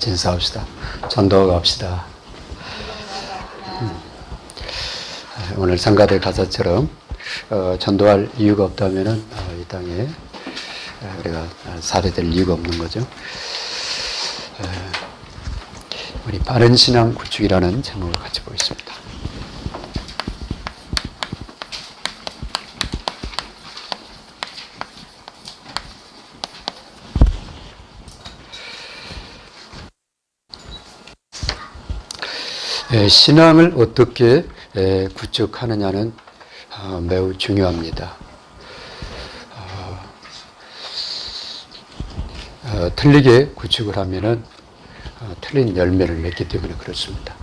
같이 인사합시다. 전도하고 갑시다. 음. 오늘 상가들 가사처럼 어, 전도할 이유가 없다면은 어, 이 땅에 어, 우리가 살아될 이유가 없는 거죠. 어, 우리 바른 신앙 구축이라는 제목을 같이 보겠습니다. 에, 신앙을 어떻게 에, 구축하느냐는 어, 매우 중요합니다. 어, 어, 틀리게 구축을 하면은 어, 틀린 열매를 맺기 때문에 그렇습니다.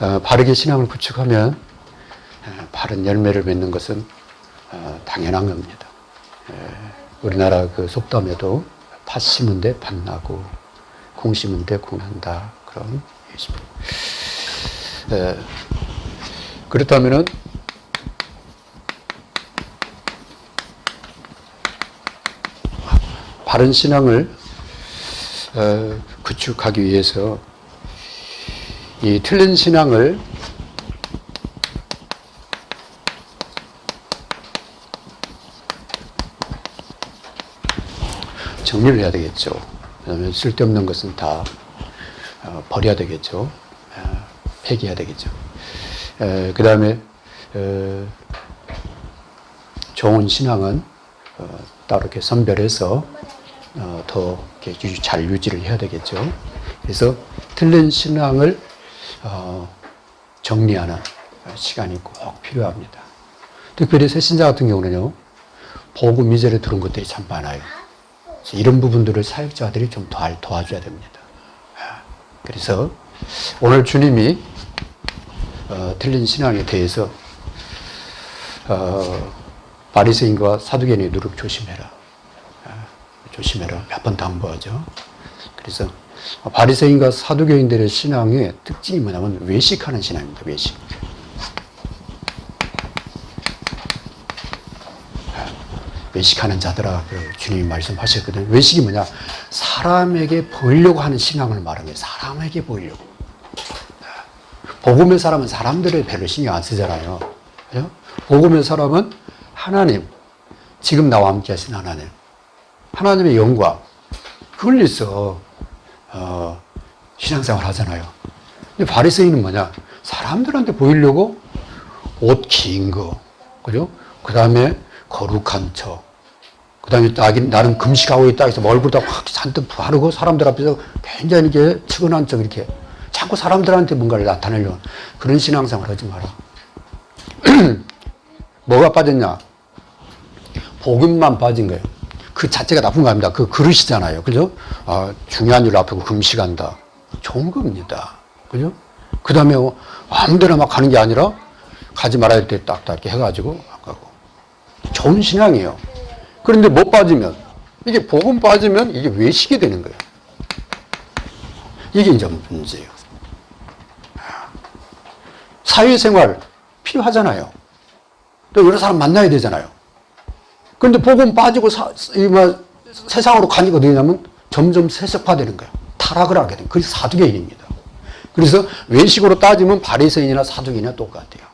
어, 바르게 신앙을 구축하면 어, 바른 열매를 맺는 것은 어, 당연한 겁니다. 에, 우리나라 그 속담에도 팥 심은 데 팥나고 콩 심은 데 콩난다 그런 게 있습니다. 에, 그렇다면은 바른 신앙을 어, 구축하기 위해서 이 틀린 신앙을 정리를 해야 되겠죠. 그다음에 쓸데없는 것은 다 어, 버려야 되겠죠. 어, 폐기해야 되겠죠. 그 다음에 어, 좋은 신앙은 어, 따로 이렇게 선별해서 어, 더 이렇게 유- 잘 유지를 해야 되겠죠. 그래서 틀린 신앙을 어, 정리하는 시간이 꼭 필요합니다. 특별히 새신자 같은 경우는요, 복음 미제를 들은 것들이 참 많아요. 이런 부분들을 사역자들이 좀더 도와줘야 됩니다. 아, 그래서 오늘 주님이 어, 틀린 신앙에 대해서 어, 바리새인과 사두개인의 누룩 조심해라. 아, 조심해라. 몇 번 당부하죠. 그래서 바리새인과 사두개인들의 신앙의 특징이 뭐냐면 외식하는 신앙입니다. 외식. 외식하는 자들아 그 주님이 말씀하셨거든요. 외식이 뭐냐? 사람에게 보이려고 하는 신앙을 거예요. 사람에게 보이려고. 복음의 사람은 사람들의 별로 신경 안 쓰잖아요. 복음의 사람은 하나님, 지금 나와 함께 하신 하나님, 하나님의 영광, 그걸 위해서, 어, 신앙생활 하잖아요. 근데 바리새인은 뭐냐? 사람들한테 보이려고 옷 긴 거, 그죠? 그 다음에 거룩한 척, 그 다음에 나는 금식하고 있다 해서 얼굴도 확 잔뜩 바르고 사람들 앞에서 굉장히 이렇게 측은한 척 이렇게 자꾸 사람들한테 뭔가를 나타내려고 그런 신앙생활 하지 마라. 뭐가 빠졌냐? 복음만 빠진 거예요. 그 자체가 나쁜 거 아닙니다. 그 그릇이잖아요. 그죠? 아, 중요한 일 앞에 금식한다. 좋은 겁니다. 그죠? 그 다음에 아무 데나 막 가는 게 아니라 가지 말아야 할때 딱딱 해가지고. 좋은 신앙이에요. 그런데 못 빠지면, 이게 복음 빠지면 이게 외식이 되는 거예요. 이게 이제 문제예요. 사회생활 필요하잖아요. 또 여러 사람 만나야 되잖아요. 그런데 복음 빠지고 사, 이 뭐, 세상으로 가니까 되냐면 점점 세속화되는 거예요. 타락을 하게 돼요. 그게 사두개인입니다. 그래서 외식으로 따지면 바리새인이나 사두개인이나 똑같아요.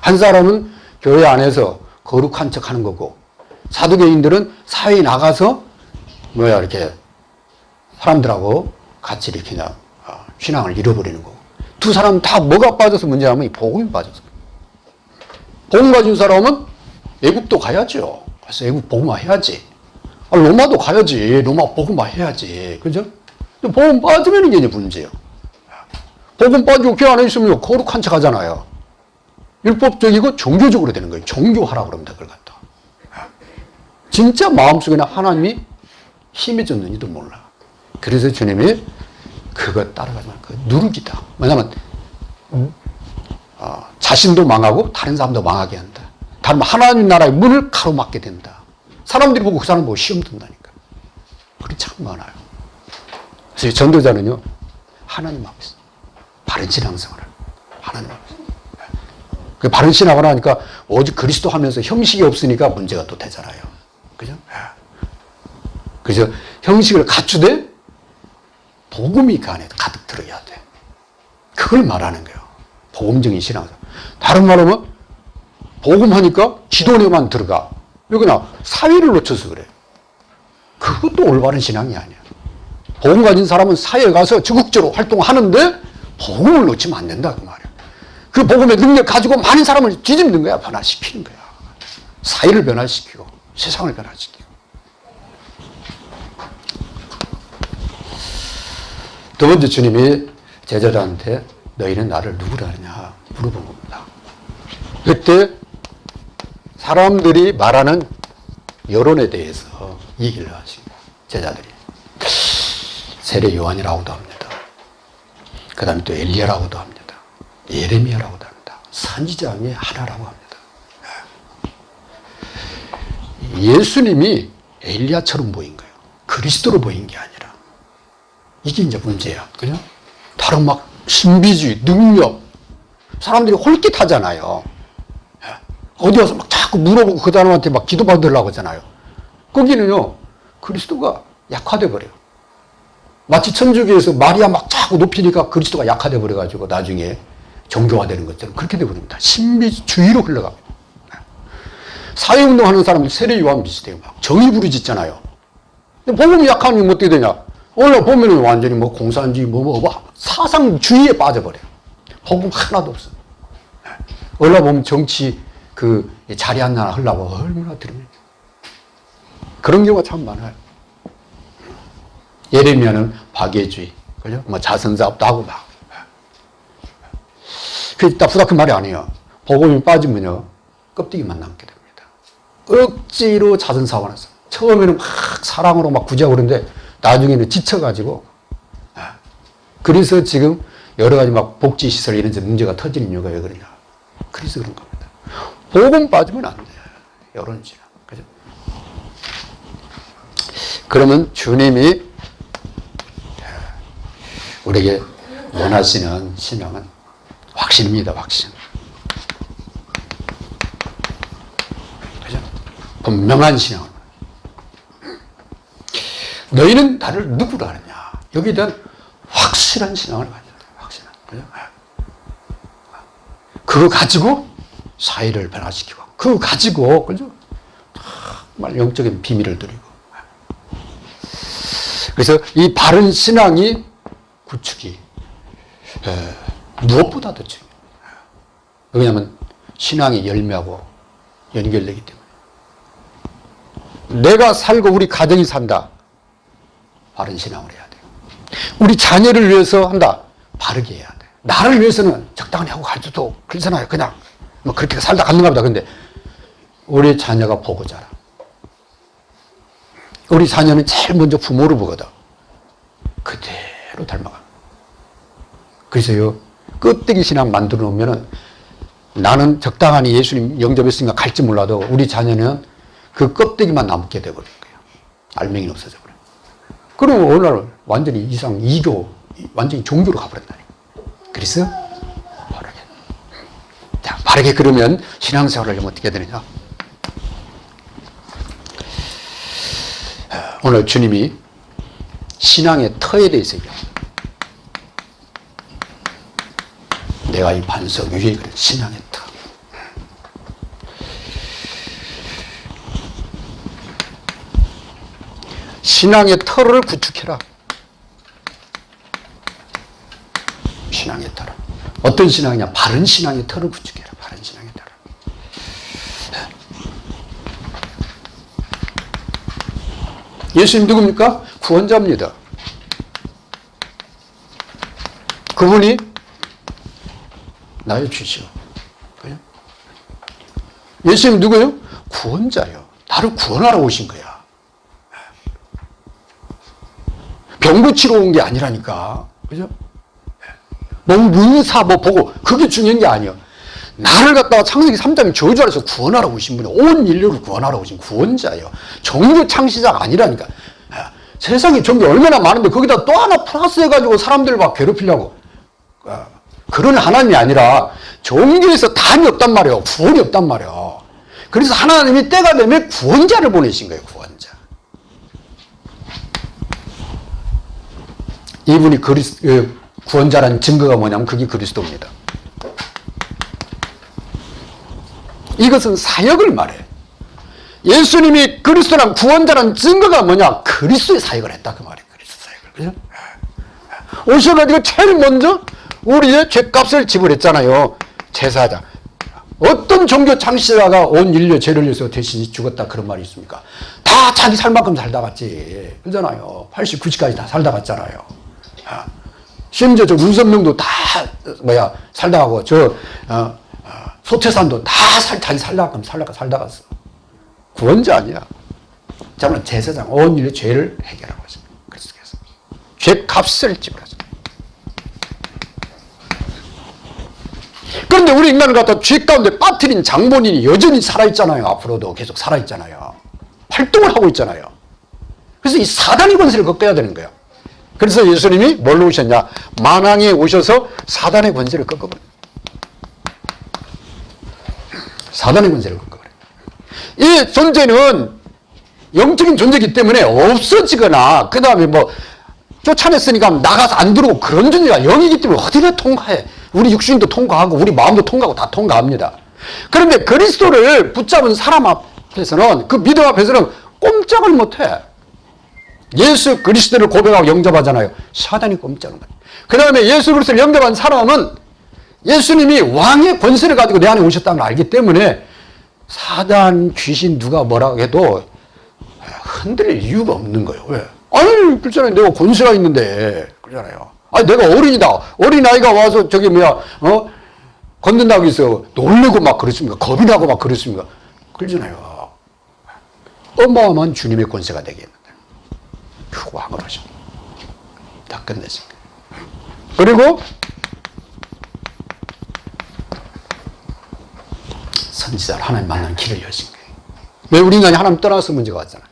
한 사람은 교회 안에서 거룩한 척 하는 거고 사두개인들은 사회에 나가서 뭐야 이렇게 사람들하고 같이 이렇게 그냥 어, 신앙을 잃어버리는 거고 두 사람 다 뭐가 빠져서 문제냐면 이 복음이 빠져서 복음 가진 사람은 애국도 가야죠. 그래서 애국 복음화 해야지. 아, 로마도 가야지. 로마 복음화 해야지. 그죠? 복음 빠지면 이게 문제예요. 복음 빠지고 교회 안에 있으면 거룩한 척 하잖아요. 율법적이고 종교적으로 되는 거예요. 종교하라고 그럽니다. 그걸 갖다. 진짜 마음속에는 하나님이 힘이 줬는지도 몰라. 그래서 주님이 그거 따라가지 말고 그 누룩이다. 뭐냐면 어, 자신도 망하고 다른 사람도 망하게 한다. 다른 하나님 나라의 문을 가로막게 된다. 사람들이 보고 그 사람 보고 시험 든다니까. 그게 참 많아요. 그래서 전도자는요 하나님 앞에서 바른 신앙생활을 하나님 앞에서 그 바른 신앙을 하니까 오직 그리스도 하면서 형식이 없으니까 문제가 또 되잖아요. 그죠? 그래서 형식을 갖추되 복음이 그 안에 가득 들어야 돼. 그걸 말하는 거예요. 복음적인 신앙. 다른 말로 하면 복음 하니까 기도내만 들어가. 여기나 사회를 놓쳐서 그래. 그것도 올바른 신앙이 아니야. 복음 가진 사람은 사회에 가서 적극적으로 활동하는데 복음을 놓치면 안 된다 그 말이야. 그 복음의 능력 가지고 많은 사람을 뒤집는 거야. 변화시키는 거야. 사회를 변화시키고 세상을 변화시키고. 두 번째 주님이 제자들한테 너희는 나를 누구라 하냐 물어본 겁니다. 그때 사람들이 말하는 여론에 대해서 얘기를 하신 거예요. 제자들이. 세례 요한이라고도 합니다. 그 다음에 또 엘리야라고도 합니다. 예레미야라고도 합니다. 선지자의 하나라고 합니다. 예수님이 엘리야처럼 보인 거예요. 그리스도로 보인 게 아니라. 이게 이제 문제야. 그죠? 다른 막 신비주의, 능력. 사람들이 홀깃하잖아요. 예. 어디 와서 막 자꾸 물어보고 그 사람한테 막 기도받으려고 하잖아요. 거기는요, 그리스도가 약화돼 버려요. 마치 천주교에서 마리아 막 자꾸 높이니까 그리스도가 약화돼 버려가지고 나중에 종교화되는 것처럼 그렇게 돼 버립니다. 신비주의로 흘러갑니다. 사회운동하는 사람들 세례 요한 비슷해요. 막 정의 부르짖잖아요. 근데 복음이 약하면 어떻게 되냐? 원래 보면은 완전히 뭐 공산주의, 뭐, 뭐, 뭐 사상주의에 빠져버려요. 복음 하나도 없어. 원래 보면 정치 그 자리 하나 하려고 얼마나 들으면 그런 경우가 참 많아요. 예레미야는 박애주의, 그죠? 뭐 자선사업도 하고 막. 그, 딱 부닥 그 말이 아니에요. 복음이 빠지면요, 껍데기만 남게 됩니다. 억지로 자선사업을 했어. 처음에는 막 사랑으로 막 구제하고 그러는데, 나중에는 지쳐가지고, 아, 그래서 지금 여러 가지 막 복지 시설 이런 데 문제가 터지는 이유가 왜 그러냐. 그래서 그런 겁니다. 복음 빠지면 안 돼요. 여론 지나. 그죠? 그러면 주님이 우리에게 원하시는 신앙은 확신입니다, 확신. 그죠? 분명한 신앙을. 너희는 나를 누구라 하느냐. 여기에 대한 확실한 신앙을 가져야 돼, 확실한. 그죠? 그거 가지고 사회를 변화시키고, 그거 가지고, 그죠? 정말 영적인 비밀을 드리고. 그래서 이 바른 신앙이 구축이 에, 무엇보다도 중요해요. 왜냐하면 신앙의 열매하고 연결되기 때문에. 내가 살고 우리 가정이 산다. 바른 신앙을 해야 돼요. 우리 자녀를 위해서 한다. 바르게 해야 돼. 나를 위해서는 적당히 하고 갈 수도 그렇잖아요. 그냥 뭐 그렇게 살다 갔는가 보다. 근데 우리 자녀가 보고 자라. 우리 자녀는 제일 먼저 부모를 보거든. 그대로 닮아가. 그래서요, 껍데기 신앙 만들어 놓으면은 나는 적당하니 예수님 영접했으니까 갈지 몰라도 우리 자녀는 그 껍데기만 남게 돼버린 거예요. 알맹이 없어져 버려. 그러면 어느 날 완전히 이상 이교, 완전히 종교로 가버렸다니. 그래서 바르게. 자, 바르게 그러면 신앙생활을 어떻게 되느냐? 오늘 주님이 신앙의 터에 대해서 얘기합니다. 내가 이 반석 위에 그래 신앙의 터. 신앙의 터를 구축해라. 신앙의 터를. 어떤 신앙이냐? 바른 신앙의 터를 구축해라. 바른 신앙의 터를. 예수님 누굽니까? 구원자입니다. 그분이 나의 주시오. 그죠? 예수님 누구예요? 구원자요. 나를 구원하러 오신 거야. 병 고치러 온 게 아니라니까. 그죠? 뭐 문사 뭐 보고 그게 중요한 게 아니야. 나를 갖다가 창세기 3장에 저주하래서 구원하러 오신 분이 온 인류를 구원하러 오신 구원자예요. 종교 창시자가 아니라니까. 아, 세상에 종교 얼마나 많은데 거기다 또 하나 플러스 해가지고 사람들 막 괴롭히려고. 아, 그런 하나님이 아니라 종교에서 답이 없단 말이에요. 구원이 없단 말이에요. 그래서 하나님이 때가 되면 구원자를 보내신 거예요. 구원자. 이분이 그리스, 어, 구원자라는 증거가 뭐냐면 그게 그리스도입니다. 이것은 사역을 말해. 예수님이 그리스도란 구원자라는 증거가 뭐냐? 그리스도의 사역을 했다 그 말이에요. 그리스도 사역을. 그죠? 오셔가지고 제일 먼저 우리의 죄값을 지불했잖아요. 제사장. 어떤 종교 창시자가 온 인류 죄를 위해서 대신 죽었다 그런 말이 있습니까? 다 자기 살 만큼 살다 갔지. 그러잖아요. 80, 90까지 다 살다 갔잖아요. 아. 심지어 저 문선명도 다 뭐야 살다 가고 저 어, 어, 소태산도 다 살, 자기 살다가 살다가 살다 갔어. 구원자 아니야. 저는 제사장 온 인류 죄를 해결하고 있습니다. 그리스도께서 죄 값을 지불하죠. 그런데 우리 인간을 갖다 죄 가운데 빠뜨린 장본인이 여전히 살아있잖아요. 앞으로도 계속 살아있잖아요. 활동을 하고 있잖아요. 그래서 이 사단의 권세를 꺾어야 되는 거예요. 그래서 예수님이 뭘로 오셨냐? 만왕에 오셔서 사단의 권세를 꺾어버려요. 사단의 권세를 꺾어버려요. 이 존재는 영적인 존재이기 때문에 없어지거나 그 다음에 뭐 쫓아냈으니까 나가서 안 들어오고 그런 존재가 영이기 때문에 어디나 통과해. 우리 육신도 통과하고 우리 마음도 통과하고 다 통과합니다. 그런데 그리스도를 붙잡은 사람 앞에서는 그 믿음 앞에서는 꼼짝을 못해. 예수 그리스도를 고백하고 영접하잖아요. 사단이 꼼짝을 못해. 그 다음에 예수 그리스도를 영접한 사람은 예수님이 왕의 권세를 가지고 내 안에 오셨다는 걸 알기 때문에 사단, 귀신 누가 뭐라고 해도 흔들릴 이유가 없는 거예요. 왜? 아니, 그렇잖아요. 내가 권세가 있는데. 그러잖아요. 아니, 내가 어린이다. 어린아이가 와서 저기 뭐야, 어? 건든다고 해서 놀래고 막 그렇습니까? 겁이 나고 막 그렇습니까? 그러잖아요. 어마어마한 주님의 권세가 되겠는데. 그 왕을 하셔. 다 끝냈습니다. 그리고 선지자를 하나님 만나는 길을 여신 거예요. 왜 우리 인간이 하나님 떠나서 문제가 왔잖아요.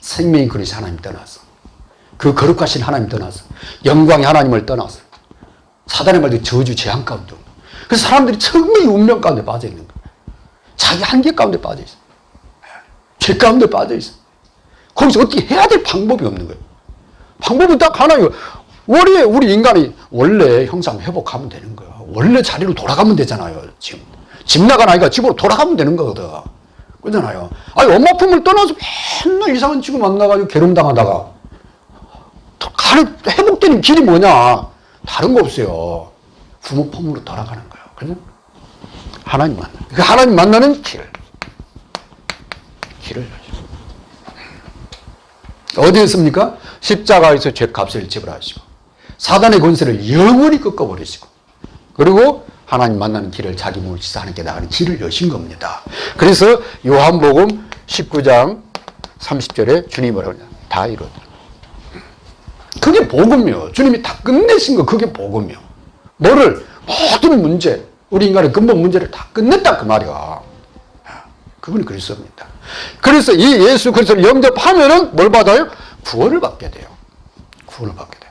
생명이 그릇이 하나님 떠나서. 그 거룩하신 하나님 떠나서. 영광의 하나님을 떠나서. 사단의 말도 저주, 재앙 가운데. 그래서 사람들이 정말 운명 가운데 빠져 있는 거예요. 자기 한계 가운데 빠져 있어. 죄 가운데 빠져 있어. 거기서 어떻게 해야 될 방법이 없는 거예요. 방법은 딱 하나예요. 원래 우리 인간이 원래 형상 회복하면 되는 거야. 원래 자리로 돌아가면 되잖아요. 지금. 집 나간 아이가 집으로 돌아가면 되는 거거든. 그러잖아요. 아니, 엄마 품을 떠나서 맨날 이상한 친구 만나가지고 괴롭 당하다가 가는, 회복되는 길이 뭐냐? 다른 거 없어요. 부모 품으로 돌아가는 거예요. 그죠? 하나님 만나. 그 하나님 만나는 길. 길을 어디에 있습니까? 십자가에서 죄값을 지불하시고 사단의 권세를 영원히 꺾어버리시고 그리고 하나님 만나는 길을 자기 몸을 지사 하나님께 나가는 길을 여신 겁니다. 그래서 요한복음 19장 30절에 주님이 뭐라고 하냐 다 이루었다. 그게 복음이요. 주님이 다 끝내신 거 그게 복음이요. 뭐를 모든 문제 우리 인간의 근본 문제를 다 끝냈다 그 말이야. 그분이 그리스도입니다. 그래서 이 예수 그리스도를 영접하면은 뭘 받아요? 구원을 받게 돼요. 구원을 받게 돼요.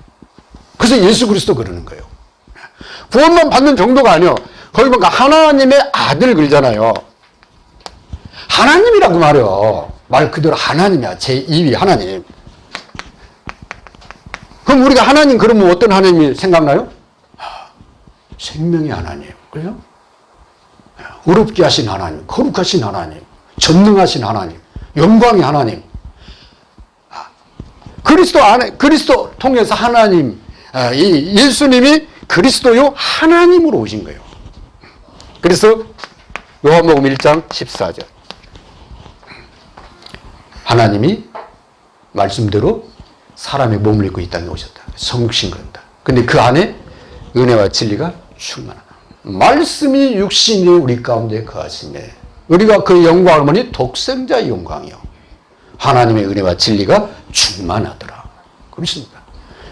그래서 예수 그리스도 그러는 거예요. 구원만 받는 정도가 아니요. 거기 보니까 하나님의 아들 그러잖아요. 하나님이라고 말해요. 말 그대로 하나님이야. 제2위 하나님. 그럼 우리가 하나님 그러면 어떤 하나님이 생각나요? 생명의 하나님. 그래요? 어렵게 하신 하나님, 거룩하신 하나님, 전능하신 하나님, 영광의 하나님. 그리스도 안에, 그리스도 통해서 하나님, 아, 이 예수님이 그리스도요 하나님으로 오신 거예요. 그래서 요한복음 1장 14절. 하나님이 말씀대로 사람의 몸을 입고 이 땅에 오셨다. 성육신 그런다. 근데 그 안에 은혜와 진리가 충만하다. 말씀이 육신이 우리 가운데 거하시네. 우리가 그 영광을 보니 독생자의 영광이요. 하나님의 은혜와 진리가 충만하더라. 그렇습니다.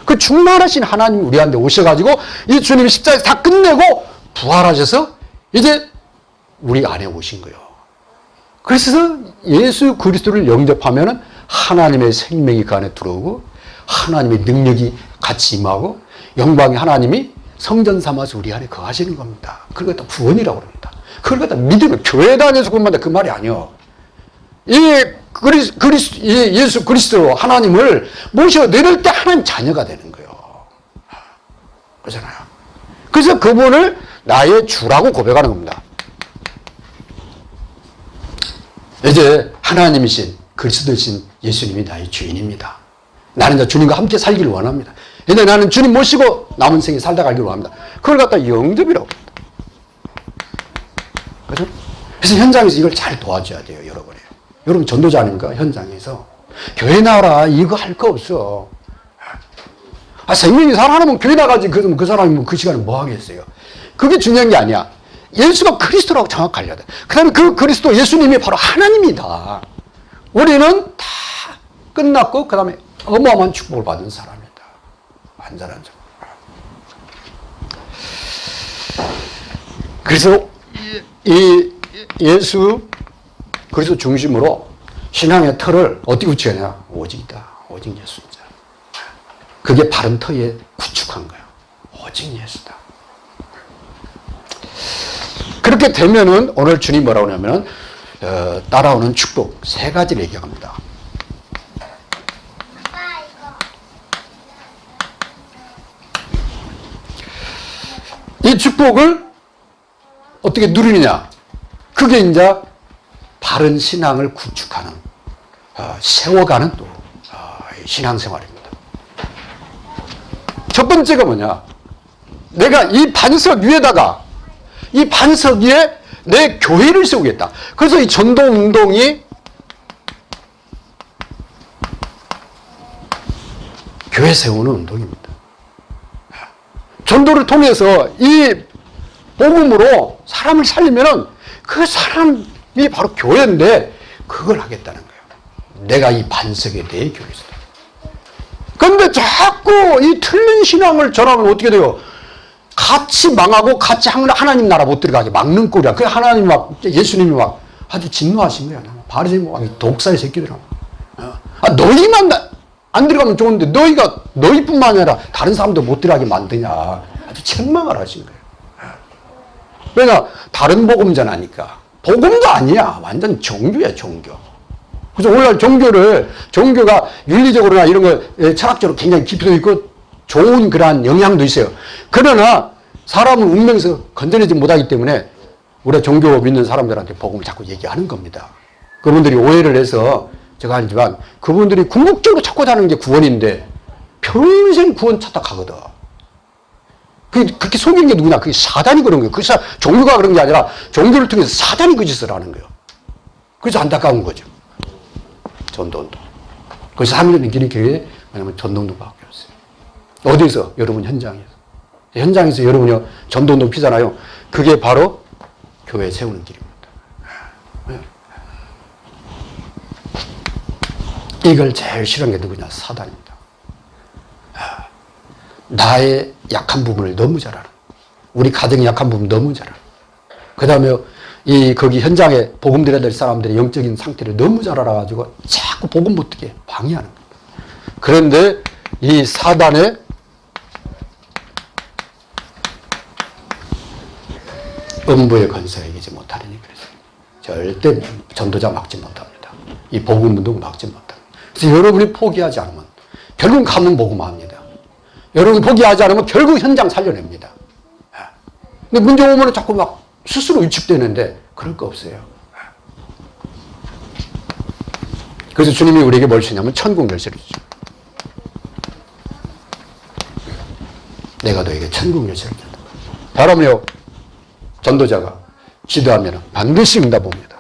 그 충만하신 하나님이 우리한테 오셔가지고 이 주님이 십자가에서 다 끝내고 부활하셔서 이제 우리 안에 오신 거예요. 그래서 예수 그리스도를 영접하면 하나님의 생명이 그 안에 들어오고 하나님의 능력이 같이 임하고 영광의 하나님이 성전 삼아서 우리 안에 거하시는 겁니다. 그걸 갖다 구원이라고 합니다. 그걸 갖다 믿으면 교회 다녀서 구원받다 그 말이 아니요. 이 그리스, 그리스, 이 예수 그리스도 하나님을 모셔 내릴 때 하나님 자녀가 되는 거예요. 그러잖아요. 그래서 그분을 나의 주라고 고백하는 겁니다. 이제 하나님이신 그리스도이신 예수님이 나의 주인입니다. 나는 이제 주님과 함께 살기를 원합니다. 근데 나는 주님 모시고 남은 생에 살다 가기를 원합니다. 그걸 갖다 영접이라고. 그죠? 그래서 현장에서 이걸 잘 도와줘야 돼요, 여러분이. 여러분 전도자 아닙니까? 현장에서. 교회 나라 이거 할 거 없어. 아, 생명이 살아나면 교회 나가지. 그러면 그 사람이 뭐 그 시간에 뭐 하겠어요? 그게 중요한 게 아니야. 예수가 그리스도라고 알려야 돼. 그 다음에 그 그리스도 예수님이 바로 하나님이다. 우리는 다 끝났고, 그 다음에 어마어마한 축복을 받은 사람이다. 완전한 점. 그래서 이 예수 그리스도 중심으로 신앙의 틀을 어떻게 구축하냐? 오직이다. 오직 예수자. 그게 바른 터에 구축한 거야. 오직 예수다. 그렇게 되면은 오늘 주님 뭐라고 하냐면은 어, 따라오는 축복 세 가지를 얘기합니다. 이 축복을 어떻게 누리느냐? 그게 이제 바른 신앙을 구축하는, 어, 세워가는 또 어, 신앙생활입니다. 첫 번째가 뭐냐? 내가 이 반석 위에다가 이 반석 위에 내 교회를 세우겠다. 그래서 이 전도 운동이 교회 세우는 운동입니다. 전도를 통해서 이 복음으로 사람을 살리면은 그 사람이 바로 교회인데 그걸 하겠다는 거예요. 내가 이 반석에 대해 교회에서. 근데 자꾸 이 틀린 신앙을 전하면 어떻게 돼요? 같이 망하고 같이 하나님 나라 못 들어가게 막는 꼴이야. 그 하나님 막 예수님이 막 아주 진노하신 거야. 바리새인 왕이 독사의 새끼들아. 어. 아 너희만 나- 안 들어가면 좋은데 너희가 너희뿐만 아니라 다른 사람도 못 들어가게 만드냐. 아주 책망을 하신 거예요. 왜냐 다른 복음자나니까 복음도 아니야. 완전 종교야 종교. 그래서 오늘날 종교를 종교가 윤리적으로나 이런 거 예, 철학적으로 굉장히 깊이도 있고 좋은 그러한 영향도 있어요. 그러나 사람은 운명에서 건드리지 못하기 때문에 우리 종교 믿는 사람들한테 복음을 자꾸 얘기하는 겁니다. 그분들이 오해를 해서 제가 하지만 그분들이 궁극적으로 찾고 자는 게 구원인데 평생 구원 찾다 가거든. 그, 그렇게 속인 게 누구냐? 그게 사단이 그런 거예요. 그 사, 종교가 그런 게 아니라 종교를 통해서 사단이 그 짓을 하는 거예요. 그래서 안타까운 거죠. 전도 운동. 그래서 3년 길이 교회 왜냐면 전도 운동밖에 없어요. 어디서? 여러분 현장에서. 현장에서 여러분이 전도 운동 피잖아요. 그게 바로 교회 세우는 길입니다. 이걸 제일 싫어하는 게 누구냐? 사단입니다. 아, 나의 약한 부분을 너무 잘 알아. 우리 가정의 약한 부분 너무 잘 알아. 그 다음에 이 거기 현장에 복음 드려야 될 사람들의 영적인 상태를 너무 잘 알아가지고 자꾸 복음 못 듣게 방해하는 거예요. 그런데 이 사단의 음부의 건설에 이기지 못하리니 그래서 절대 전도자 막지 못합니다. 이 복음 운동 막지 못합니다. 그래서 여러분이 포기하지 않으면 결국 가면 복음합니다. 여러분 포기하지 않으면 결국 현장 살려냅니다. 근데 문제 오면 자꾸 막 스스로 위축되는데 그럴 거 없어요. 그래서 주님이 우리에게 뭘 주냐면 천국 열쇠를 주죠. 내가 너에게 천국 열쇠를 준다. 바로요 전도자가 기도하면 반드시 응답합니다.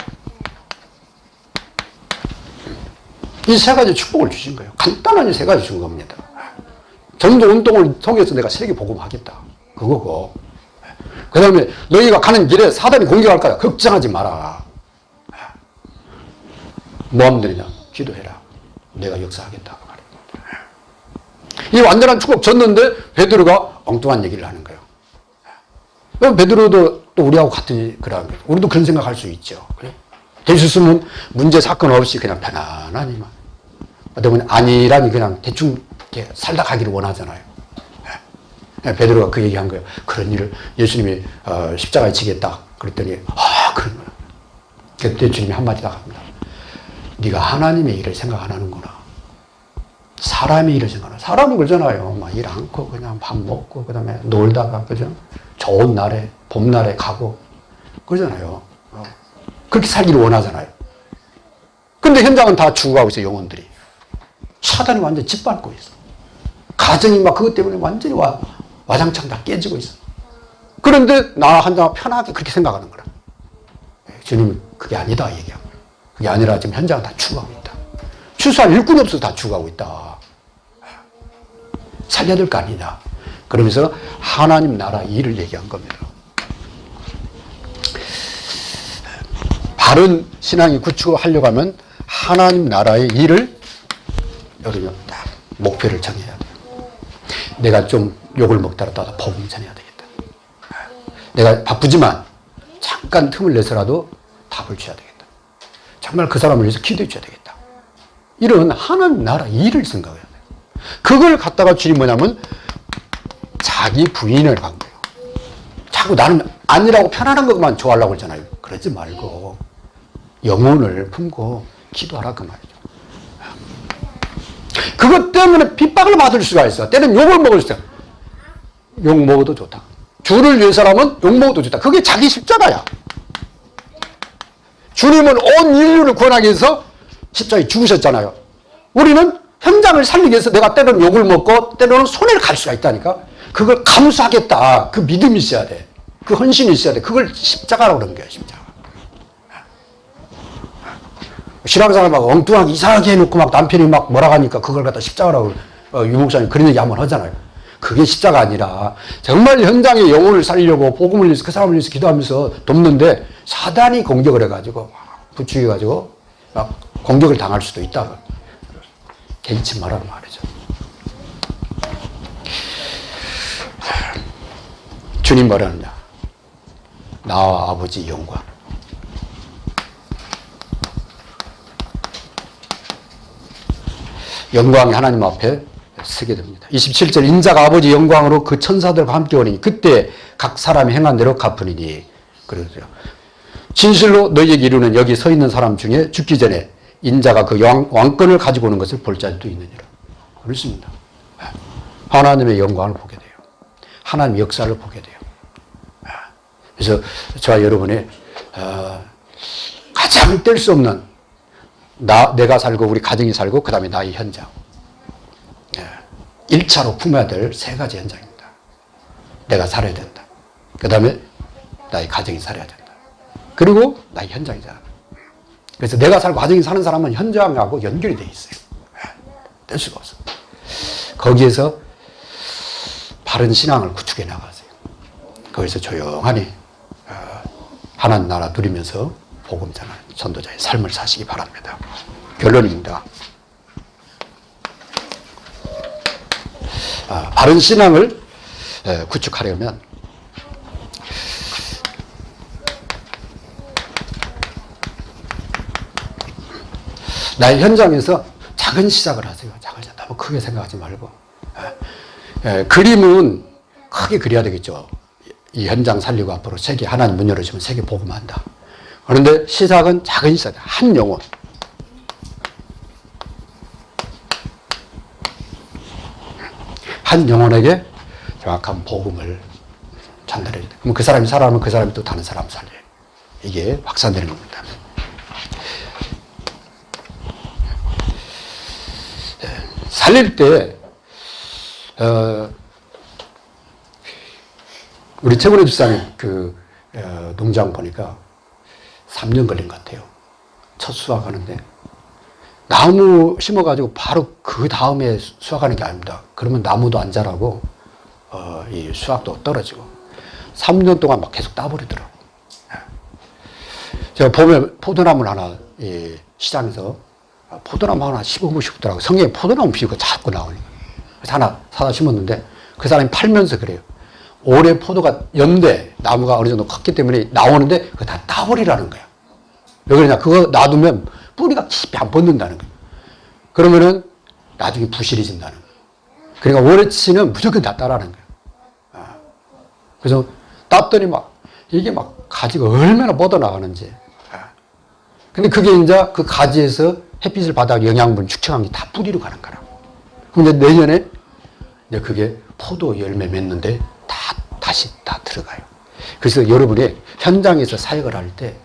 이 세 가지 축복을 주신 거예요. 간단한 이 세 가지 준 겁니다. 전도 운동을 통해서 내가 세계 복음하겠다. 그거고. 그 다음에 너희가 가는 길에 사단이 공격할 거야. 걱정하지 마라. 뭐 하면 되느냐? 기도해라. 내가 역사하겠다. 이 완전한 축복 줬는데 베드로가 엉뚱한 얘기를 하는 거예요. 베드로도 또 우리하고 같은 그런. 우리도 그런 생각할 수 있죠. 그래? 될수 있으면 문제 사건 없이 그냥 편안하니만. 어떻게 보면 아니라니 그냥 대충 이렇게 살다 가기를 원하잖아요. 예, 베드로가 그 얘기한 거예요. 그런 일을 예수님이 어, 십자가에 지겠다. 그랬더니 아 그런 거야. 그때 주님이 한마디 다 합니다. 네가 하나님의 일을 생각 안 하는구나. 사람이 일을 생각하는 사람은 그러잖아요. 막일 않고 그냥 밥 먹고 그다음에 놀다가 그죠? 좋은 날에 봄날에 가고 그러잖아요. 어. 그렇게 살기를 원하잖아요. 근데 현장은 다 죽어가고 있어 영혼들이. 사단이 완전 짓밟고 있어. 가정이 막 그것 때문에 완전히 와, 와장창 다 깨지고 있어. 그런데 나 한자 편하게 그렇게 생각하는 거라. 예, 주님 그게 아니다 얘기하고 그게 아니라 지금 현장은 다 죽어가고 있다. 추수할 일꾼 없어서 다 죽어가고 있다. 살려야 될 거 아니다. 그러면서 하나님 나라 일을 얘기한 겁니다. 바른 신앙이 구축하려고 하면 하나님 나라의 일을 여러분 딱 목표를 정해야 돼요. 내가 좀 욕을 먹더라도 복음 전해야 되겠다. 내가 바쁘지만 잠깐 틈을 내서라도 답을 줘야 되겠다. 정말 그 사람을 위해서 기도해 줘야 되겠다. 이런 하나님 나라 일을 생각해야 돼요. 그걸 갖다가 주님 뭐냐면 자기 부인을 간 거예요. 자꾸 나는 아니라고 편안한 것만 좋아하려고 그러잖아요. 그러지 말고 영혼을 품고 기도하라 그 말이죠. 그것 때문에 핍박을 받을 수가 있어. 때는 욕을 먹을 수 있어. 욕 먹어도 좋다. 주를 위해서라면 욕 먹어도 좋다. 그게 자기 십자가야. 주님은 온 인류를 구원하기 위해서 십자가에 죽으셨잖아요. 우리는 현장을 살리기 위해서 내가 때로는 욕을 먹고 때로는 손해를 갈 수가 있다니까. 그걸 감수하겠다. 그 믿음이 있어야 돼. 그 헌신이 있어야 돼. 그걸 십자가라고 그러는 거야, 십자가. 신앙생활 막 엉뚱하게 이상하게 해놓고 막 남편이 막 뭐라 하니까 그걸 갖다 십자가라고 어, 유목사님 그런 얘기 한번 하잖아요. 그게 십자가 아니라 정말 현장에 영혼을 살리려고 복음을 위해서 그 사람을 위해서 기도하면서 돕는데 사단이 공격을 해가지고 막 부추겨가지고 막 공격을 당할 수도 있다. 개의치 말하는 말이죠. 주님 뭐라느냐. 나와 아버지 영광. 영광이 하나님 앞에 서게 됩니다. 27절 인자가 아버지 영광으로 그 천사들과 함께 오니 그때 각 사람이 행한 대로 갚으리니 그러죠. 진실로 너희에게 이르는 여기 서 있는 사람 중에 죽기 전에 인자가 그 왕, 왕권을 가지고 오는 것을 볼 자도 있느니라. 그렇습니다. 하나님의 영광을 보게 돼요. 하나님의 역사를 보게 돼요. 그래서 저와 여러분의 어, 가장 뗄 수 없는 나, 내가 살고 우리 가정이 살고 그 다음에 나의 현장. 예. 1차로 품어야 될 세 가지 현장입니다. 내가 살아야 된다. 그 다음에 나의 가정이 살아야 된다. 그리고 나의 현장이잖아. 그래서 내가 살고 가정이 사는 사람은 현장하고 연결이 돼 있어요. 예. 뗄 수가 없어. 거기에서 바른 신앙을 구축해 나가세요. 거기서 조용하니 어, 하나님 나라 누리면서 복음 전하는 전도자의 삶을 사시기 바랍니다. 결론입니다. 아, 바른 신앙을 에, 구축하려면 나의 현장에서 작은 시작을 하세요. 작은 시작. 너무 크게 생각하지 말고. 에, 에, 그림은 크게 그려야 되겠죠. 이 현장 살리고 앞으로 세계 하나님 문 열어주면 세계 복음한다. 그런데 시작은 작은 시작, 한 영혼. 한 영혼에게 정확한 복음을 전달해야 돼. 그럼 그 사람이 살아나면 그 사람이 또 다른 사람 살려요. 이게 확산되는 겁니다. 네, 살릴 때, 어, 우리 최근에 집사님 그, 어, 농장 보니까 3년 걸린 것 같아요. 첫 수확하는데. 나무 심어가지고 바로 그 다음에 수확하는 게 아닙니다. 그러면 나무도 안 자라고, 어, 이 수확도 떨어지고. 3년 동안 막 계속 따버리더라고. 예. 제가 보면 포도나무를 하나, 이 시장에서 포도나무 하나 15분씩 싶더라고. 성경에 포도나무 피우고 자꾸 나오니까. 그래서 하나 사다 심었는데 그 사람이 팔면서 그래요. 올해 포도가 연대 나무가 어느 정도 컸기 때문에 나오는데 그거 다 따버리라는 거야. 왜 그러냐? 그거 놔두면 뿌리가 깊이 안 벗는다는 거야. 그러면은 나중에 부실해진다는 거야. 그러니까 올해치는 무조건 다 따라는 거야. 아. 그래서 땄더니 막 이게 막 가지가 얼마나 뻗어나가는지. 아. 근데 그게 이제 그 가지에서 햇빛을 받아 영양분 축적한 게 다 뿌리로 가는 거라고. 근데 내년에 이제 그게 포도 열매 맺는데 다 다시 다 들어가요. 그래서 여러분이 현장에서 사역을 할 때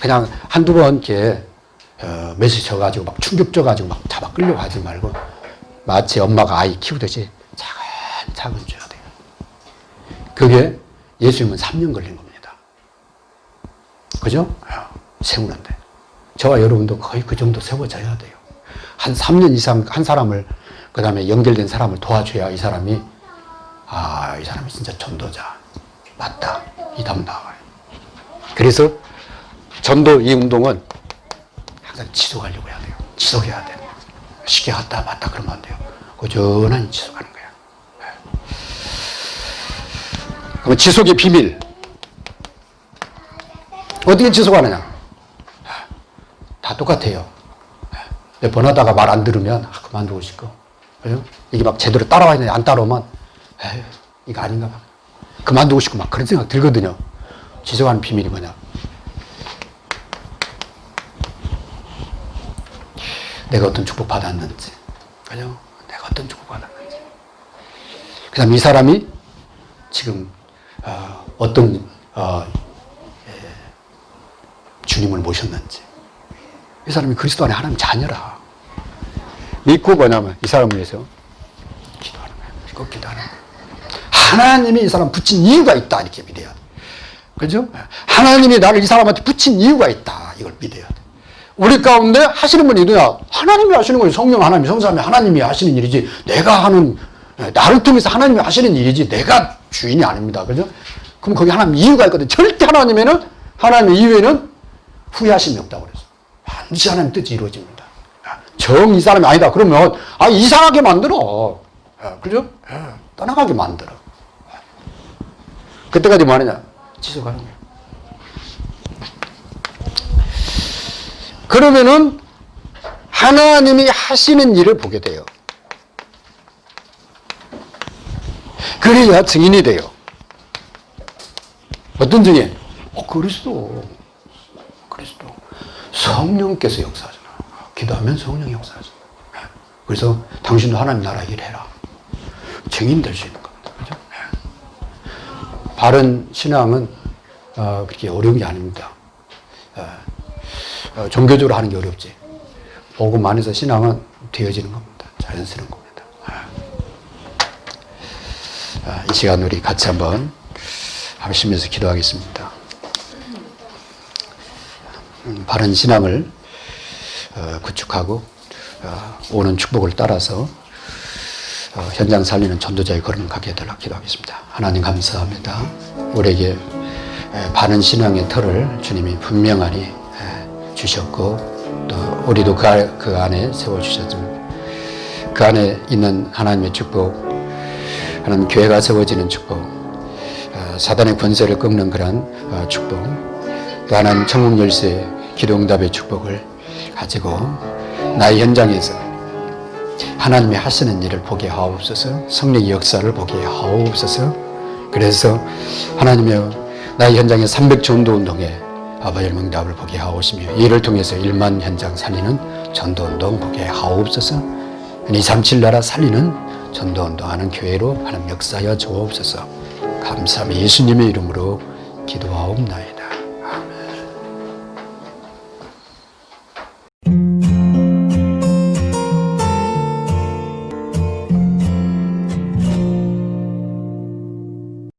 그냥 한두 번 이렇게 어, 매수셔가지고 막 충격 줘가지고 막 잡아 끌려고 하지 말고 마치 엄마가 아이 키우듯이 차근차근 줘야 돼요. 그게 예수님은 3년 걸린 겁니다. 그죠? 어, 세우는데. 저와 여러분도 거의 그 정도 세워져야 돼요. 한 3년 이상 한 사람을, 그 다음에 연결된 사람을 도와줘야 이 사람이, 아, 이 사람이 진짜 전도자. 맞다. 이 답 나와요. 그래서 전도 이 운동은 항상 지속하려고 해야 돼요. 지속해야 돼요. 쉽게 갔다 맞다 그러면 안 돼요. 꾸준히 지속하는 거예요. 그럼 지속의 비밀. 어떻게 지속하느냐? 다 똑같아요. 몇번 하다가 말 안 들으면 아, 그만두고 싶고. 이게 막 제대로 따라와야 되는데 안 따라오면 이거 아닌가 봐. 그만두고 싶고 막 그런 생각 들거든요. 지속하는 비밀이 뭐냐? 내가 어떤 축복 받았는지. 그죠? 내가 어떤 축복 받았는지. 그 다음 이 사람이 지금 어, 어떤 어, 예, 주님을 모셨는지 이 사람이 그리스도 안에 하나님 자녀라 믿고 뭐냐면 이 사람을 위해서 기도하는 거예요 믿고 기도하는 거예요 하나님이 이 사람 붙인 이유가 있다 이렇게 믿어야 돼 그죠? 하나님이 나를 이 사람한테 붙인 이유가 있다 이걸 믿어야 돼 우리 가운데 하시는 분이 누구냐 하나님이 하시는 거예요 성령 하나님 성삼이 하나님이 하시는 일이지 내가 하는 나를 통해서 하나님이 하시는 일이지 내가 주인이 아닙니다. 그죠? 그럼 거기 하나님 이유가 있거든. 절대 하나님에는 하나님 이후에는 후회하심이 없다고 그랬어. 반드시 하나님 뜻이 이루어집니다. 정 이 사람이 아니다. 그러면 아 이상하게 만들어. 아, 그죠? 아, 떠나가게 만들어. 그때까지 뭐 하느냐? 지속하는 거예요. 그러면은 하나님이 하시는 일을 보게 돼요. 그래야 증인이 돼요. 어떤 증인? 어, 그리스도. 그리스도. 성령께서 역사하잖아. 기도하면 성령이 역사하잖아. 그래서 당신도 하나님 나라 일해라. 증인 될 수 있는? 바른 신앙은 어, 그렇게 어려운 게 아닙니다. 어, 어, 종교적으로 하는 게 어렵지. 복음 안에서 신앙은 되어지는 겁니다. 자연스러운 겁니다. 아, 이 시간 우리 같이 한번 하시면서 기도하겠습니다. 음, 바른 신앙을 어, 구축하고 어, 오는 축복을 따라서 어, 현장 살리는 전도자의 걸음 가게 해달라 기도하겠습니다. 하나님 감사합니다. 우리에게 에, 바른 신앙의 틀을 주님이 분명하니 에, 주셨고 또 우리도 그, 아- 그 안에 세워주셨습니다. 그 안에 있는 하나님의 축복 하나님 교회가 세워지는 축복, 어, 사단의 권세를 꺾는 그런 어, 축복, 또 하나님 천국 열쇠 기도응답의 축복을 가지고 나의 현장에서 하나님이 하시는 일을 보게 하옵소서, 성령의 역사를 보게 하옵소서. 그래서 하나님의 나의 현장의 300 전도 운동에 아버지의 응답을 보게 하옵시며 이를 통해서 1만 현장 살리는 전도 운동 보게 하옵소서. 237 나라 살리는 전도 운동하는 교회로 하나님 역사하여 주옵소서. 감사하며 예수님의 이름으로 기도하옵나이다.